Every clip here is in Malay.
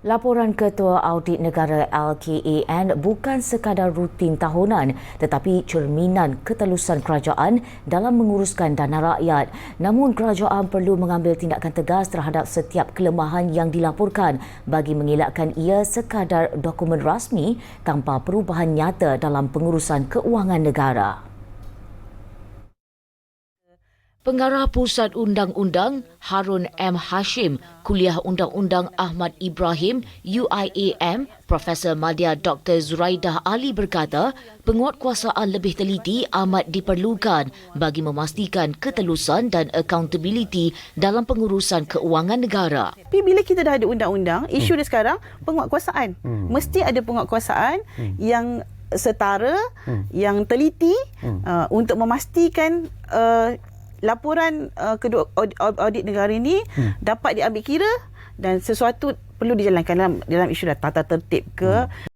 Laporan Ketua Audit Negara LKAN bukan sekadar rutin tahunan tetapi cerminan ketelusan kerajaan dalam menguruskan dana rakyat. Namun kerajaan perlu mengambil tindakan tegas terhadap setiap kelemahan yang dilaporkan bagi mengelakkan ia sekadar dokumen rasmi tanpa perubahan nyata dalam pengurusan keuangan negara. Pengarah Pusat Undang-Undang Harun M. Hashim, Kuliah Undang-Undang Ahmad Ibrahim, UIAM, Profesor Madya Dr. Zuraidah Ali berkata, penguatkuasaan lebih teliti amat diperlukan bagi memastikan ketelusan dan accountability dalam pengurusan keuangan negara. Tapi bila kita dah ada undang-undang, isu dia sekarang penguatkuasaan. Hmm. Mesti ada penguatkuasaan hmm. yang setara, hmm. yang teliti hmm. uh, untuk memastikan uh, laporan uh, kedua audit negara ini hmm. dapat diambil kira dan sesuatu perlu dijalankan dalam dalam isu tata tertib ke hmm.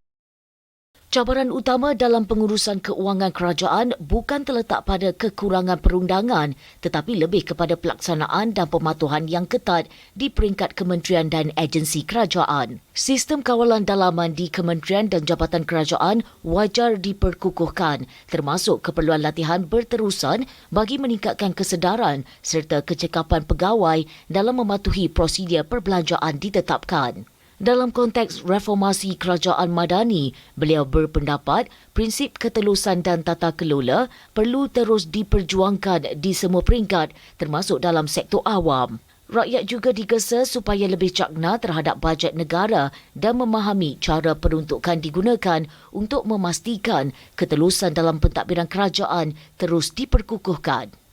Cabaran utama dalam pengurusan keuangan kerajaan bukan terletak pada kekurangan perundangan tetapi lebih kepada pelaksanaan dan pematuhan yang ketat di peringkat kementerian dan agensi kerajaan. Sistem kawalan dalaman di kementerian dan jabatan kerajaan wajar diperkukuhkan termasuk keperluan latihan berterusan bagi meningkatkan kesedaran serta kecekapan pegawai dalam mematuhi prosedur perbelanjaan ditetapkan. Dalam konteks reformasi kerajaan madani, beliau berpendapat prinsip ketelusan dan tata kelola perlu terus diperjuangkan di semua peringkat termasuk dalam sektor awam. Rakyat juga digesa supaya lebih cakna terhadap bajet negara dan memahami cara peruntukan digunakan untuk memastikan ketelusan dalam pentadbiran kerajaan terus diperkukuhkan.